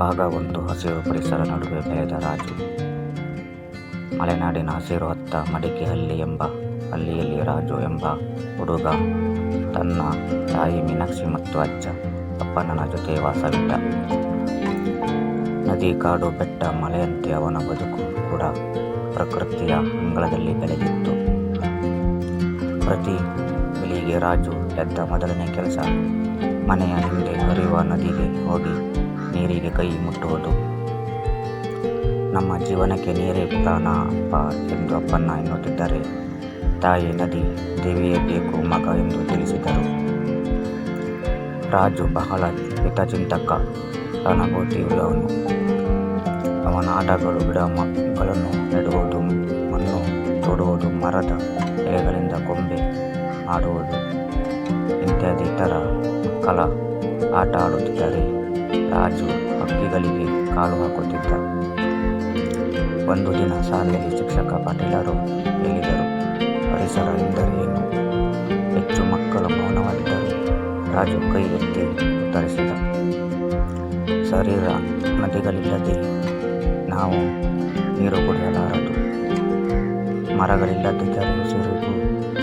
ಭಾಗ ಒಂದು ಹಸಿರು ಪರಿಸರ ನಡುವೆ ಬೆಳೆದ ರಾಜು. ಮಲೆನಾಡಿನ ಹಸಿರು ಹತ್ತ ಮಡಿಕೆಹಳ್ಳಿ ಎಂಬ ಹಳ್ಳಿಯಲ್ಲಿ ರಾಜು ಎಂಬ ಹುಡುಗ, ತನ್ನ ತಾಯಿ ಮೀನಾಕ್ಷಿ ಮತ್ತು ಅಜ್ಜ ಅಪ್ಪಣ್ಣನ ಜೊತೆ ವಾಸವಿದ್ದ. ನದಿ ಕಾಡು ಬೆಟ್ಟ ಮಲೆಯಂತೆ ಅವನ ಬದುಕು ಕೂಡ ಪ್ರಕೃತಿಯ ಅಂಗಳದಲ್ಲಿ ಬೆಳೆದಿತ್ತು. ಪ್ರತಿ ಬೆಳಿಗ್ಗೆ ರಾಜು ಎದ್ದ ಮೊದಲನೇ ಕೆಲಸ ಮನೆಯ ಹಿಂದೆ ಹರಿಯುವ ನದಿಗೆ ಹೋಗಿ ನೀರಿಗೆ ಕೈ ಮುಟ್ಟುವುದು. ನಮ್ಮ ಜೀವನಕ್ಕೆ ನೀರೇ ಪ್ರಾಣ ಅಪ್ಪ ಎಂದು ಅಪ್ಪನ್ನ ಎನ್ನುತ್ತಿದ್ದರೆ. ತಾಯಿ ನದಿ, ದೇವಿಯೇ ಬೇಕು ಮಗ ಎಂದು ತಿಳಿಸಿದರು. ರಾಜು ಬಹಳ ಹಿತಚಿಂತಕ ಅನುಭೂತಿಯುಳ್ಳವನು ಅವನ ಆಟಗಳು ಗಿಡ ಮಕ್ಕಳನ್ನು ನೆಡುವುದು, ಮಣ್ಣು ತೋಡುವುದು, ಮರದ ಎಲೆಗಳಿಂದ ಕೊಂಬೆ ಆಡುವುದು, ಇತ್ಯಾದಿ ಇತರ ಮಕ್ಕಳ ಆಟ ಆಡುತ್ತಿದ್ದರೆ. ರಾಜು ಹಕ್ಕಿಗಳಿಗೆ ಕಾಲು ಹಾಕುತ್ತಿದ್ದ. ಒಂದು ದಿನ ಶಾಲೆಯಲ್ಲಿ ಶಿಕ್ಷಕ ಪಾಟೀಲರು ಹೇಳಿದರು ಪರಿಸರ ಎಂದರೇನು ಹೆಚ್ಚು ಮಕ್ಕಳು ಮೌನವಾಗಿದ್ದರು ರಾಜು ಕೈ ಎತ್ತಿ ಉತ್ತರಿಸಿದ, ಶರೀರ ನದಿಗಳಿಲ್ಲದೆ ನಾವು ನೀರು ಕುಡಿಯಲಾರದು. ಮರಗಳಿಲ್ಲದಿದ್ದರೆ ಉಸಿರಿಗೂ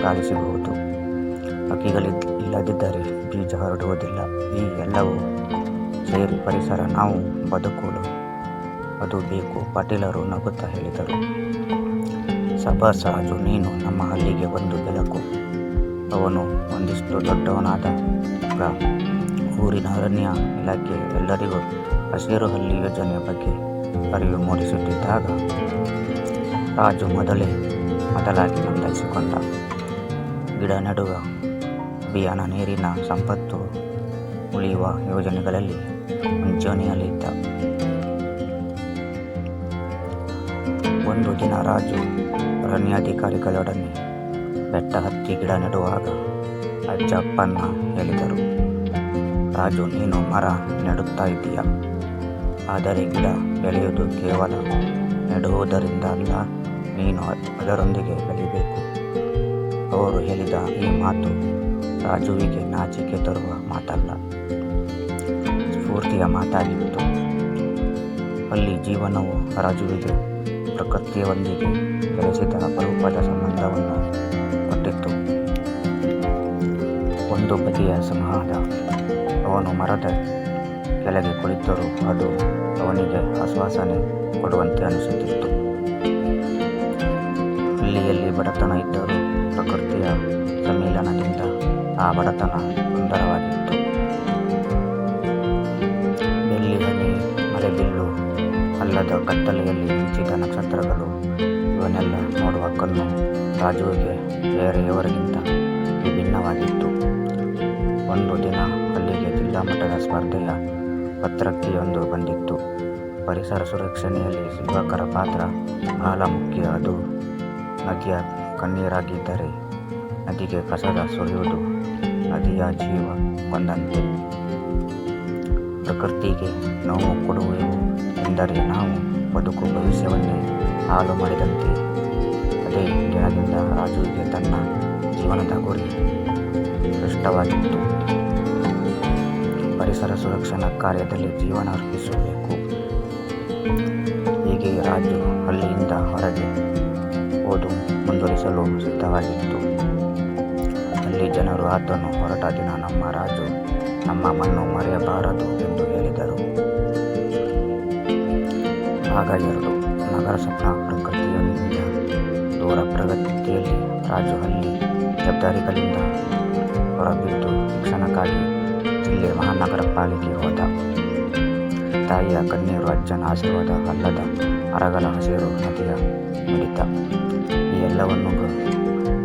ಗಾಳಿ ಸಿಗುವುದು ಹಕ್ಕಿಗಳಿಲ್ಲದಿದ್ದರೆ ಬೀಜ ಹರಡುವುದಿಲ್ಲ. ಈ ಎಲ್ಲವೂ ಸೇರಿ ಪರಿಸರ ನಾವು ಬದುಕಲು. ಅದು ಬೇಕು, ಪಾಟೀಲರು ನಗುತ್ತಾ ಹೇಳಿದರು. ಸಭಾ ರಾಜು ನೀನು ನಮ್ಮ ಹಳ್ಳಿಗೆ ಒಂದು ಬೆಳಕು. ಅವನು ಒಂದಿಷ್ಟು ದೊಡ್ಡವನಾದಾಗ ಊರಿನ ಅರಣ್ಯ ಇಲಾಖೆ ಎಲ್ಲರಿಗೂ ಹಸಿರು ಹಳ್ಳಿ ಯೋಜನೆಯ ಬಗ್ಗೆ ಅರಿವು ಮೂಡಿಸುತ್ತಿದ್ದಾಗ, ರಾಜು ಮೊದಲೇ ಮೊದಲಾಗಿ ನೋಂದಾಯಿಸಿಕೊಂಡ. ಗಿಡ ನೆಡುವ ಅಭಿಯಾನ ನೀರಿನ ಸಂಪತ್ತು ಉಳಿಯುವ ಯೋಜನೆಗಳಲ್ಲಿ ಮುಂಚೂಣಿಯಲ್ಲಿದ್ದ ಒಂದು ದಿನ ರಾಜು ಅರಣ್ಯಾಧಿಕಾರಿಗಳೊಡನೆ ಬೆಟ್ಟ ಹತ್ತಿ ಗಿಡ ನೆಡುವಾಗ ಅಜ್ಜಪ್ಪನ್ನ ಹೇಳಿದರು. ರಾಜು, ನೀನು ಮರ ನೆಡುತ್ತಾ ಇದ್ದೀಯ? ಆದರೆ ಗಿಡ ಬೆಳೆಯುವುದು ಕೇವಲ ನೆಡುವುದರಿಂದ ಅಲ್ಲ, ನೀನು ಅದರೊಂದಿಗೆ ಬೆಳಿಬೇಕು. ಅವರು ಹೇಳಿದ ಈ ಮಾತು ರಾಜುವಿಗೆ ನಾಚಿಕೆ ತರುವ ಮಾತಲ್ಲ. ಸ್ಫೂರ್ತಿಯ ಮಾತಾಗಿತ್ತು. ಅಲ್ಲಿ ಜೀವನವು ರಾಜುವಿಗೆ ಪ್ರಕೃತಿಯೊಂದಿಗೆ ಬೆಳೆಸಿದ ಅಪರೂಪದ ಸಂಬಂಧವನ್ನು ಕೊಟ್ಟಿತ್ತು. ಒಂದು ಬಗೆಯ ಸಂಹಾರ ಅವನು ಮರದ ಕೆಳಗೆ ಕುಳಿತರೂ ಅದು ಅವನಿಗೆ ಆಶ್ವಾಸನೆ ಕೊಡುವಂತೆ ಅನಿಸುತ್ತಿತ್ತು. ಹಳ್ಳಿಯಲ್ಲಿ ಬಡತನ ಇದ್ದರೂ ಪ್ರಕೃತಿಯ ಸಮ್ಮಿಲನದಿಂದ ಆ ಬಡತನ ಸುಂದರವಾಗಿತ್ತು. ಅಲ್ಲದ ಕತ್ತಲೆಯಲ್ಲಿ ಮಿಂಚಿದ ನಕ್ಷತ್ರಗಳು, ಇವನ್ನೆಲ್ಲ ನೋಡುವ ಕಣ್ಣು ರಾಜುವಿಗೆ ಬೇರೆಯವರಿಗಿಂತ ವಿಭಿನ್ನವಾಗಿತ್ತು. ಒಂದು ದಿನ ಅಲ್ಲಿಗೆ ಜಿಲ್ಲಾ ಮಟ್ಟದ ಸ್ಪರ್ಧೆಯ ಪತ್ರಕ್ಕೆಯೊಂದು ಬಂದಿತ್ತು. ಪರಿಸರ ಸುರಕ್ಷಣೆಯಲ್ಲಿ ಸುಧಾಕರ ಪಾತ್ರ ಬಹಳ ಮುಖ್ಯ ಅದು ನದಿಯ ಕಣ್ಣೀರಾಗಿದ್ದರೆ ನದಿಗೆ ಕಸದ ಸುರಿಯುವುದು ನದಿಯ ಜೀವ ಒಂದಂತೆ ಪ್ರಕೃತಿಗೆ ನೋವು ಕೊಡುವುದು ಎಂದರೆ ನಾವು ಬದುಕು ಭವಿಷ್ಯವನ್ನೇ ಹಾಳು ಮಾಡಿದಂತೆ. ಅದೇ ದಿನದಿಂದ ರಾಜುವಿಗೆ ತನ್ನ ಜೀವನದ ಗುರಿ ಸ್ಪಷ್ಟವಾಗಿತ್ತು ಪರಿಸರ ಸುರಕ್ಷಣಾ ಕಾರ್ಯದಲ್ಲಿ ಜೀವನ ಅರ್ಪಿಸಬೇಕು. ಹೀಗೆ ರಾಜು ಹಳ್ಳಿಯಿಂದ ಹೊರಗೆ ಓದು ಮುಂದುವರಿಸಲು ಸಿದ್ಧವಾಗಿತ್ತು. ಅಲ್ಲಿ ಜನರು ಆತನು ಹೊರಟ ದಿನ ನಮ್ಮ ರಾಜು ನಮ್ಮ ಮಣ್ಣು ಮರೆಯಬಾರದು ಎಂದು ಭಾಗ ಎರಡು ನಗರ ಸ್ವಪ್ನ ಪ್ರಕೃತಿಯೊಂದಿಗೆ ದೂರ ಪ್ರಗತಿಯಲ್ಲಿ ರಾಜು ಹಳ್ಳಿ ಜವಾಬ್ದಾರಿಗಳಿಂದ ಹೊರಬಿದ್ದು ಶಿಕ್ಷಣಕ್ಕಾಗಿ ಜಿಲ್ಲೆ ಮಹಾನಗರ ಪಾಲಿಕೆ ಹೋದ. ತಾಯಿಯ ಕಣ್ಣೀರು ಅಜ್ಜನ ಆಶೀರ್ವಾದ ಅಲ್ಲದ ಮರಗಳ ಹಸಿರು ನದಿಯ ಮಿಡಿತ. ಈ ಎಲ್ಲವನ್ನು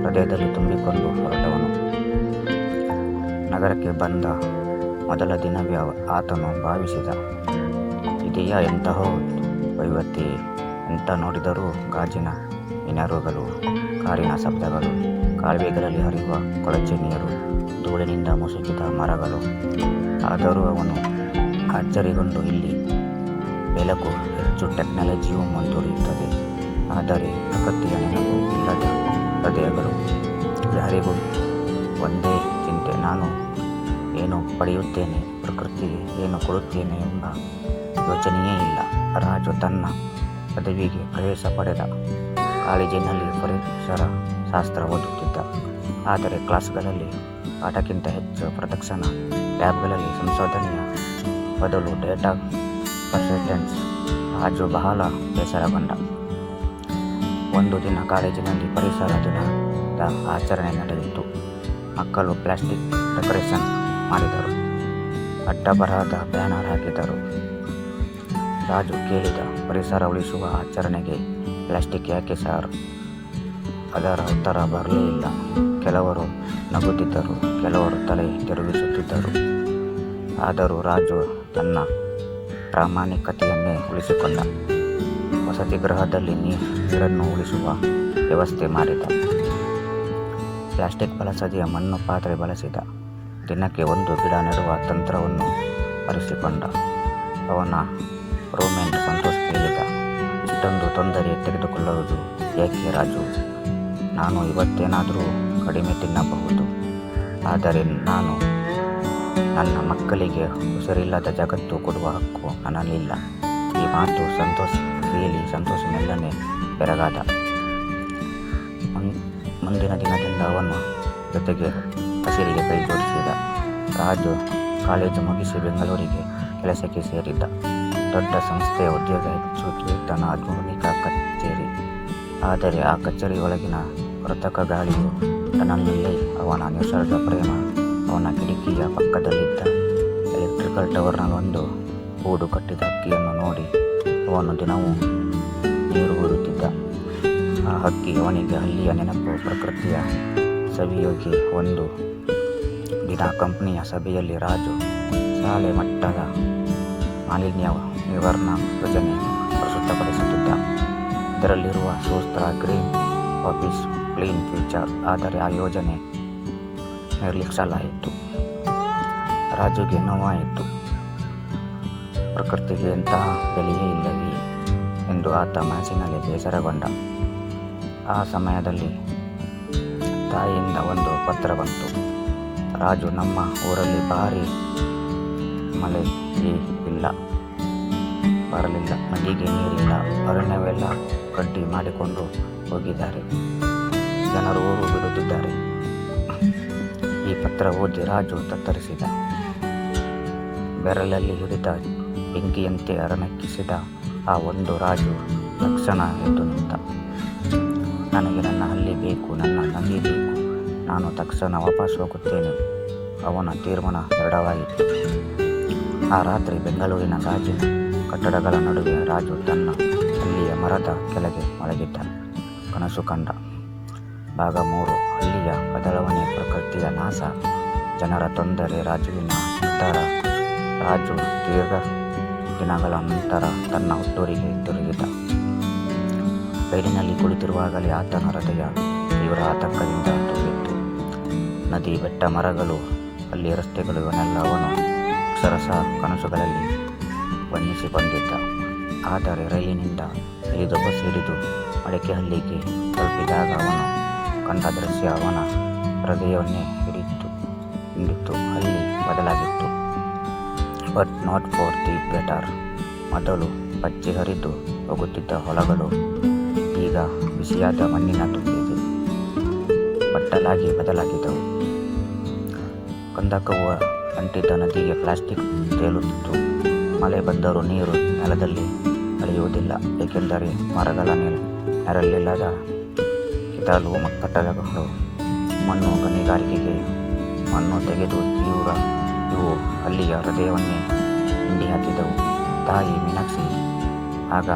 ಹೃದಯದಲ್ಲಿ ತುಂಬಿಕೊಂಡು ಹೊರಟವನು. ನಗರಕ್ಕೆ ಬಂದ ಮೊದಲ ದಿನವೇ ಆತನು ಭಾವಿಸಿದ, ಇದೆಯಾ ಎಂತಹ ವೈವತ್ತಿ ಎಂತ ನೋಡಿದರೂ ಗಾಜಿನ ಮಿನರುಗಳು ಕಾರಿನ ಶಬ್ದಗಳು ಕಾಲುವೆಗಳಲ್ಲಿ ಹರಿಯುವ ಕೊಳಚೆ ನೀರು, ಧೂಳಿನಿಂದ ಮುಸುಕಿದ ಮರಗಳು. ಆದರೂ ಅವನು ಅಚ್ಚರಿಗೊಂಡು ಇಲ್ಲಿ ಬೆಳಕು ಹೆಚ್ಚು ಟೆಕ್ನಾಲಜಿಯು ಮುಂದುವರಿಯುತ್ತದೆ. ಆದರೆ ಅಗತ್ಯ ನೆನಪು ಇಲ್ಲದ ಹೃದಯಗಳು. ಯಾರಿಗೂ ಒಂದೇ ಚಿಂತೆ, ನಾನು ಏನು ಪಡೆಯುತ್ತೇನೆ ಪ್ರಕೃತಿಗೆ ಏನು ಕೊಡುತ್ತೇನೆ ಎಂಬ ಯೋಚನೆಯೇ ಇಲ್ಲ. ರಾಜು ತನ್ನ ಪದವಿಗೆ ಪ್ರವೇಶ ಪಡೆದ ಕಾಲೇಜಿನಲ್ಲಿ ಪರಿಸರ ಶಾಸ್ತ್ರ ಓದುತ್ತಿದ್ದ. ಆದರೆ ಕ್ಲಾಸ್ಗಳಲ್ಲಿ ಪಾಠಕ್ಕಿಂತ ಹೆಚ್ಚು ಪ್ರದಕ್ಷಿಣ ಲ್ಯಾಬ್ಗಳಲ್ಲಿ ಸಂಶೋಧನೆಯ ಬದಲು ಡೇಟಾ ಪರ್ಸೆಂಟೆನ್ಸ್ ರಾಜು ಬಹಳ ಬೇಸರಗೊಂಡ. ಒಂದು ದಿನ ಕಾಲೇಜಿನಲ್ಲಿ ಪರಿಸರ ದಿನದ ಆಚರಣೆ ನಡೆಯಿತು ಮಕ್ಕಳು ಪ್ಲಾಸ್ಟಿಕ್ ಡೆಕೋರೇಷನ್ ಮಾಡಿದರು. ಅಡ್ಡಬರಹದ ಬ್ಯಾನರ್ ಹಾಕಿದರು. ರಾಜು ಕೇಳಿದ ಪರಿಸರ ಉಳಿಸುವ ಆಚರಣೆಗೆ ಪ್ಲಾಸ್ಟಿಕ್ ಯಾಕೆ ಸರ್ ಅದರ ಉತ್ತರ ಬರಲೇ ಇಲ್ಲ. ಕೆಲವರು ನಗುತ್ತಿದ್ದರು, ಕೆಲವರು ತಲೆ ತಿರುಗಿಸುತ್ತಿದ್ದರು. ಆದರೂ ರಾಜು ತನ್ನ ಪ್ರಾಮಾಣಿಕತೆಯನ್ನೇ ಉಳಿಸಿಕೊಂಡ. ವಸತಿ ಗೃಹದಲ್ಲಿ ನೀರನ್ನು ಉಳಿಸುವ ವ್ಯವಸ್ಥೆ ಮಾಡಿದ. ಪ್ಲಾಸ್ಟಿಕ್ ಬಳಸದೆಯ ಮಣ್ಣು ಪಾತ್ರೆ ಬಳಸಿದ. ದಿನಕ್ಕೆ ಒಂದು ಗಿಡ ನೆಡುವ ತಂತ್ರವನ್ನು ಅರಿಸಿಕೊಂಡ. ಅವನ ರೂಮ್ಮೇಟ್ ಸಂತೋಷ್ ಕೇಳಿದ. ಇಷ್ಟೊಂದು ತೊಂದರೆ ತೆಗೆದುಕೊಳ್ಳುವುದು ಏಕೆ ರಾಜು? ನಾನು ಇವತ್ತೇನಾದರೂ ಕಡಿಮೆ ತಿನ್ನಬಹುದು. ಆದರೆ ನಾನು ನನ್ನ ಮಕ್ಕಳಿಗೆ ಉಸಿರಿಲ್ಲದ ಜಗತ್ತು ಕೊಡುವ ಹಕ್ಕು ನನ್ನಲ್ಲಿಲ್ಲ. ಈ ಮಾತು ಸಂತೋಷ್ ಕೇಳಿ ಸಂತೋಷ ಮೆಲ್ಲನೆ ಬೆರಗಾದ. ಮುಂದಿನ ದಿನದಿಂದ ಅವನು ಜೊತೆಗೆ ಹಸಿರಿಗೆ ಕೈ ಜೋಡಿಸಿದ ರಾಜು ಕಾಲೇಜು ಮುಗಿಸಿ ಬೆಂಗಳೂರಿಗೆ ಕೆಲಸಕ್ಕೆ ಸೇರಿದ್ದ. ದೊಡ್ಡ ಸಂಸ್ಥೆಯ ಉದ್ಯೋಗ ಹೆಚ್ಚು ತನ್ನ ಆಧುನಿಕ ಕಚೇರಿ. ಆದರೆ ಆ ಕಚೇರಿಯೊಳಗಿನ ಕೃತಕ ಗಾಳಿಯು ಟನಲ್ನಲ್ಲೇ ಅವನ ನಿಸರ್ಗ ಪ್ರೇಮ, ಅವನ ಕಿಟಕಿಯ ಪಕ್ಕದಲ್ಲಿದ್ದ ಎಲೆಕ್ಟ್ರಿಕಲ್ ಟವರ್ನಲ್ಲೊಂದು ಗೂಡು ಕಟ್ಟಿದ ಹಕ್ಕಿಯನ್ನು ನೋಡಿ ಅವನು ದಿನವೂ ನೀರು ಊರುತ್ತಿದ್ದ ಆ ಹಕ್ಕಿ ಅವನಿಗೆ ಹಳ್ಳಿಯ ನೆನಪು, ಪ್ರಕೃತಿಯ ಸವಿಯೋಗಿ ಒಂದು ದಿನ ಕಂಪನಿಯ ಸಭೆಯಲ್ಲಿ ರಾಜು, ಶಾಲೆ ಮಟ್ಟದ ಮಾಲಿನ್ಯ ನಿವಾರಣಾ ರಚನೆ ಪ್ರಸ್ತುತಪಡಿಸುತ್ತಿದ್ದ. ಇದರಲ್ಲಿರುವ ಸೂತ್ರ ಗ್ರೀನ್ ಆಫೀಸ್ ಕ್ಲೀನ್ ಫ್ಯೂಚರ್, ಆದರೆ ಆ ಯೋಜನೆ ನಿರ್ಲಕ್ಷಿಸಲಾಯಿತು. ರಾಜುಗೆ ನೋವಾಯಿತು. ಪ್ರಕೃತಿಗೆ ಎಂತಹ ಬೆಲೆಯೇ ಇಲ್ಲವೇ ಎಂದು ಆತ ಮನಸ್ಸಿನಲ್ಲಿ ಬೇಸರಗೊಂಡ. ಆ ಸಮಯದಲ್ಲಿ ತಾಯಿಯಿಂದ ಒಂದು ಪತ್ರ ಬಂತು. ರಾಜು, ನಮ್ಮ ಊರಲ್ಲಿ ಭಾರಿ ಮಳೆ ಇಲ್ಲ. ಬರಲಿಲ್ಲ ನದಿಗೆ ನೀರಿಲ್ಲ ಅರಣ್ಯವೆಲ್ಲ ಕಡ್ಡಿ ಮಾಡಿಕೊಂಡು ಹೋಗಿದ್ದಾರೆ. ಜನರು ಊರು ಬಿಡುತ್ತಿದ್ದಾರೆ. ಈ ಪತ್ರ ಓದಿ ರಾಜು ತತ್ತರಿಸಿದ. ಬೆರಳಲ್ಲಿ ಹಿಡಿದ ಬೆಂಕಿಯಂತೆ ಅರನಕ್ಕಿಸಿದ ಆ ಒಂದು ರಾಜು ತಕ್ಷಣ ಎದ್ದು ನಿಂತ, ನನಗೆ ನನ್ನ ಹಳ್ಳಿ ಬೇಕು, ನನ್ನ ತಂಗಿ ಬೇಕು. ನಾನು ತಕ್ಷಣ ವಾಪಸ್ ಹೋಗುತ್ತೇನೆ. ಅವನ ತೀರ್ಮಾನ ದೃಢವಾಯಿತು ಆ ರಾತ್ರಿ ಬೆಂಗಳೂರಿನ ಗಾಜಿನ ಕಟ್ಟಡಗಳ ನಡುವೆ ರಾಜು ತನ್ನ ಹಳ್ಳಿಯ ಮರದ ಕೆಳಗೆ ಮಲಗಿದ್ದ ಕನಸು ಕಂಡ ಭಾಗ ಮೂರು, ಹಳ್ಳಿಯ ಬದಲಾವಣೆ ಪ್ರಕೃತಿಯ ನಾಶ. ಜನರ ತೊಂದರೆ, ರಾಜುವಿನ ನಂತರ ರಾಜು ದೀರ್ಘ ದಿನಗಳ ನಂತರ ತನ್ನ ಹುಟ್ಟೂರಿಗೆ ತಿರುಗಿದ. ರೈಲಿನಲ್ಲಿ ಕುಳಿತಿರುವಾಗಲೇ ಆತನ ಹೃದಯ ತೀವ್ರ ಆತಂಕದಿಂದ ತುಂಬಿತ್ತು. ನದಿ, ಬೆಟ್ಟ ಮರಗಳು ಅಲ್ಲಿ ರಸ್ತೆಗಳು ಇವನ್ನೆಲ್ಲ ಅವನು ಸರಸ ಕನಸುಗಳಲ್ಲಿ ವರ್ಣಿಸಿಕೊಂಡಿದ್ದ ಆದರೆ ರೈಲಿನಿಂದ ಇಳಿದು ಬಸ್ ಹಿಡಿದು ಅಡಕೆಹಳ್ಳಿಗೆ ತಲುಪಿದಾಗ ಅವನು ಕಂಡ ದೃಶ್ಯ ಅವನ ಹೃದಯವನ್ನೇ ಹಿಡಿತು ಹಿಂಡಿತ್ತು ಅಲ್ಲಿ ಬದಲಾಗಿತ್ತು. But not for the better ಮೊದಲು ಬಚ್ಚಿ ಹರಿದು ಹೋಗುತ್ತಿದ್ದ ಹೊಲಗಳು ಈಗ ಬಿಸಿಯಾದ ಮಣ್ಣಿನ ತುಂಬಿದೆ. ಬಟ್ಟಲಾಗಿ ಬದಲಾಗಿದ್ದವು. ಕಂದಕವು ಅಂಟಿದ್ದ ನದಿಗೆ ಪ್ಲಾಸ್ಟಿಕ್ ತೇಲುತ್ತಿತ್ತು. ಮಳೆ ಬಂದರೂ ನೀರು ನೆಲದಲ್ಲಿ ಅಳೆಯುವುದಿಲ್ಲ, ಏಕೆಂದರೆ ಮರಗಳ ನೀರು ನೆರಳಿಲ್ಲದ ಕಿತಾಲು ಕಟ್ಟಡಗಳು, ಮಣ್ಣು ಗಣಿಗಾರಿಕೆಗೆ ಮಣ್ಣು ತೆಗೆದು ತೀವ್ರ ಇವು ಅಲ್ಲಿಯ ಹೃದಯವನ್ನೇ ಹಿಂಡಿ ಹಾಕಿದವು ತಾಯಿ ಮೀನಾಕ್ಷಿ ಆಗ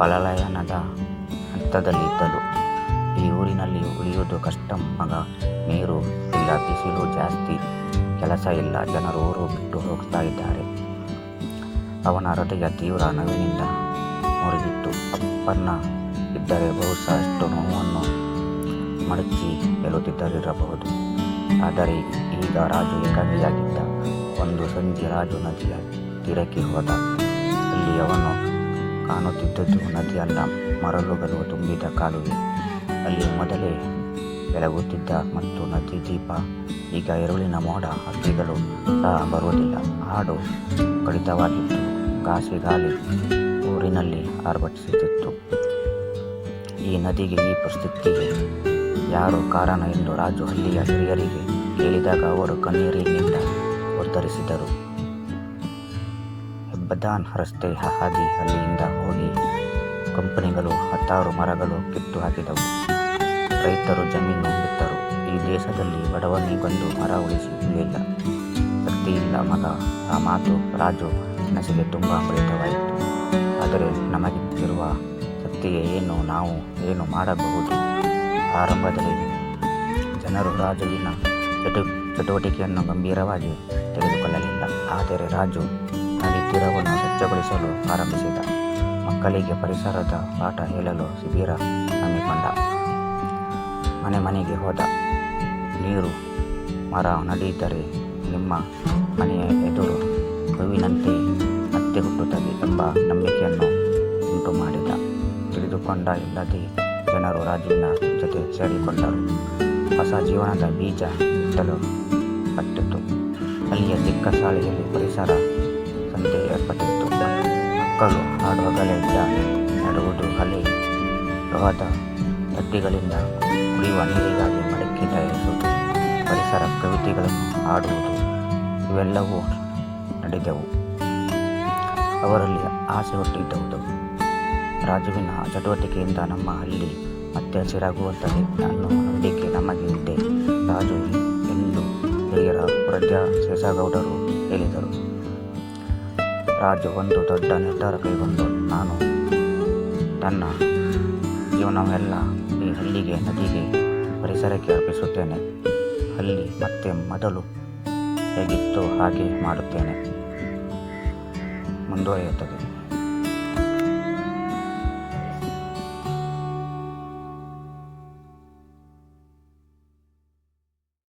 ಪಲಾಯನದ ಹಂತದಲ್ಲಿ ಇದ್ದಳು ಈ ಊರಿನಲ್ಲಿ ಉಳಿಯುವುದು ಕಷ್ಟ, ಮಗ. ನೀರು ಇಲ್ಲ, ಬಿಸಿಲು ಜಾಸ್ತಿ, ಕೆಲಸ ಇಲ್ಲ, ಜನರು ಊರು ಬಿಟ್ಟು ಹೋಗ್ತಾ ಇದ್ದಾರೆ. ಅವನ ಹೃದಯ ತೀವ್ರ ನೋವಿನಿಂದ ಮುರಿದಿತ್ತು. ಅಪ್ಪನ್ನ ಇದ್ದರೆ ಬಹುಶಃ ಅಷ್ಟು ನೋವನ್ನು ಮಡಚಿ ಹೇಳುತ್ತಿದ್ದರಿರಬಹುದು. ಆದರೆ ಈಗ ರಾಜು ಏಕಾಂಗಿಯಾಗಿದ್ದ ಒಂದು ಸಂಜೆ ರಾಜು ನದಿಯ ತೀರಕ್ಕೆ ಹೋದ. ಅಲ್ಲಿ ಅವನು ಕಾಣುತ್ತಿದ್ದದ್ದು ನದಿಯಲ್ಲ ಮರಳುಗಳು ತುಂಬಿದ ಕಾಲುವೆ. ಅಲ್ಲಿ ಮೊದಲೇ ಬೆಳಗುತ್ತಿದ್ದ ಮತ್ತು ನದಿ ದೀಪ, ಈಗ ಎರಳಿನ ಮೋಡ, ಹಕ್ಕಿಗಳು ಸಹ ಬರುವುದಿಲ್ಲ. ಹಾಡು ಕಡಿತವಾಗಿತ್ತು. ಗಾಸಿಗಾಲಿ ಊರಿನಲ್ಲಿ ಆರ್ಭಟಿಸುತ್ತಿತ್ತು ಈ ನದಿಗೆ, ಈ ಪರಿಸ್ಥಿತಿಗೆ ಯಾರು ಕಾರಣ ಎಂದು ರಾಜು ಹಳ್ಳಿಯ ಹಿರಿಯರಿಗೆ ಕೇಳಿದಾಗ ಅವರು ಕಣ್ಣೀರಿನಿಂದ ಉತ್ತರಿಸಿದರು. ಹೆಬ್ಬದಾನ್ ರಸ್ತೆ ಹಾದಿ ಹಳ್ಳಿಯಿಂದ ಹೋಗಿ ಕಂಪನಿಗಳು, ಹತ್ತಾರು ಮರಗಳು ಕಿತ್ತು ಹಾಕಿದವು. ರೈತರು ಜಮೀನು ಬಿಟ್ಟರು. ಈ ದೇಶದಲ್ಲಿ ಬಡವನಿಗೊಂದು ಮರ ಉಳಿಸಿ ಇಲ್ಲ ಶಕ್ತಿ ಇಲ್ಲ ಮಗ. ಆ ಮಾತು ರಾಜು ಮನಸ್ಸಿಗೆ ತುಂಬ ಅಮೃತವಾಯಿತು. ಆದರೆ ನಮಗಿರುವ ಶಕ್ತಿಗೆ ಏನು ನಾವು ಏನು ಮಾಡಬಹುದು? ಆರಂಭದಲ್ಲಿ ಜನರು ರಾಜುವಿನ ಚಟು, ಚಟುವಟಿಕೆಯನ್ನು ಗಂಭೀರವಾಗಿ ತೆಗೆದುಕೊಳ್ಳಲಿಲ್ಲ. ಆದರೆ ರಾಜು ತೀರವನ್ನು ಸ್ವಚ್ಛಗೊಳಿಸಲು ಆರಂಭಿಸಿದ. ಮಕ್ಕಳಿಗೆ ಪರಿಸರದ ಪಾಠ ಹೇಳಲು ಶಿಬಿರ ಹಮ್ಮಿಕೊಂಡ ಮನೆ ಮನೆಗೆ ಹೋದ. ನೀರು, ಮರ ನಡೆಯಿದರೆ ನಿಮ್ಮ ಮನೆಯ ಎದುರು ಹೂವಿನಂತೆ ನಂಬಿಕೆಯನ್ನು ಉಂಟು ಮಾಡಿದ ತಿಳಿದುಕೊಂಡ ಇಲ್ಲದೆ ಜನರು ರಾಜುವಿನ ಜೊತೆ ಸೇರಿಕೊಂಡರು. ಹೊಸ ಜೀವನದ ಬೀಜ ಇಟ್ಟಲು ಪಟ್ಟಿತು. ಅಲ್ಲಿಯ ಚಿಕ್ಕ ಶಾಲೆಯಲ್ಲಿ ಪರಿಸರ ಸಂತೆ ಏರ್ಪಟ್ಟಿತ್ತು. ಮಕ್ಕಳು ಹಾಡುವ ಕಲೆಯಿಂದ ನಡುವುದು ಕಲೆ ಲೋಹದ ತಟ್ಟಿಗಳಿಂದ ಕುಡಿಯುವ ನೀರಿಗಾಗಿ ಮಡಕೆ ತಯಾರಿಸುವುದು ಪರಿಸರ ಪ್ರವೃತ್ತಿಗಳನ್ನು ಆಡುವುದು ಇವೆಲ್ಲವೂ ನಡೆದವು. ಅವರಲ್ಲಿ ಆಸೆ ಹುಟ್ಟಿದ್ದವು ರಾಜುವಿನ ಚಟುವಟಿಕೆಯಿಂದ ನಮ್ಮ ಹಳ್ಳಿ ಮತ್ತೆ ಹಸಿರಾಗುವಂಥದ್ದು ಅನ್ನೋ ನಂಬಿಕೆ ನಮಗೆ ಇದೆ, ರಾಜು ಎಂದು ಹಿರಿಯರ ಪ್ರಜಾ ಶೇಷಗೌಡರು ಹೇಳಿದರು. ರಾಜು ಒಂದು ದೊಡ್ಡ ನಿರ್ಧಾರ ಕೈಗೊಂಡು, ನಾನು ತನ್ನ ಜೀವನವೆಲ್ಲ ಈ ಹಳ್ಳಿಗೆ, ನದಿಗೆ, ಪರಿಸರಕ್ಕೆ ಅರ್ಪಿಸುತ್ತೇನೆ. ಹಳ್ಳಿ ಮತ್ತೆ ಮೊದಲು ಹೇಗಿತ್ತು ಹಾಗೆ ಮಾಡುತ್ತೇನೆ. ಮುಂದುವರಿಯುತ್ತದೆ